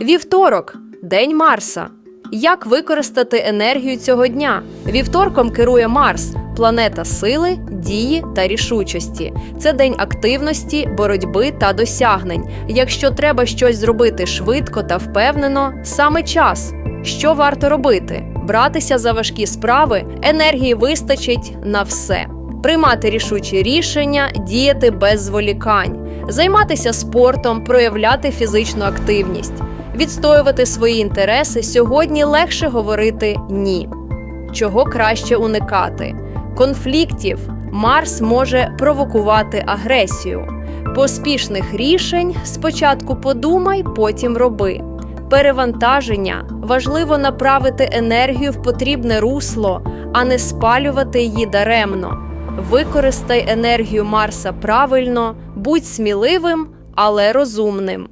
Вівторок день Марса. Як використати енергію цього дня? Вівторком керує Марс, планета сили, дії та рішучості. Це день активності, боротьби та досягнень. Якщо треба щось зробити швидко та впевнено, саме час. Що варто робити? Братися за важкі справи, енергії вистачить на все. Приймати рішучі рішення, діяти без зволікань, займатися спортом, проявляти фізичну активність, відстоювати свої інтереси сьогодні легше говорити ні. Чого краще уникати? Конфліктів Марс може провокувати агресію. Поспішних рішень спочатку подумай, потім роби. Перевантаження важливо направити енергію в потрібне русло, а не спалювати її даремно. Використай енергію Марса правильно, будь сміливим, але розумним.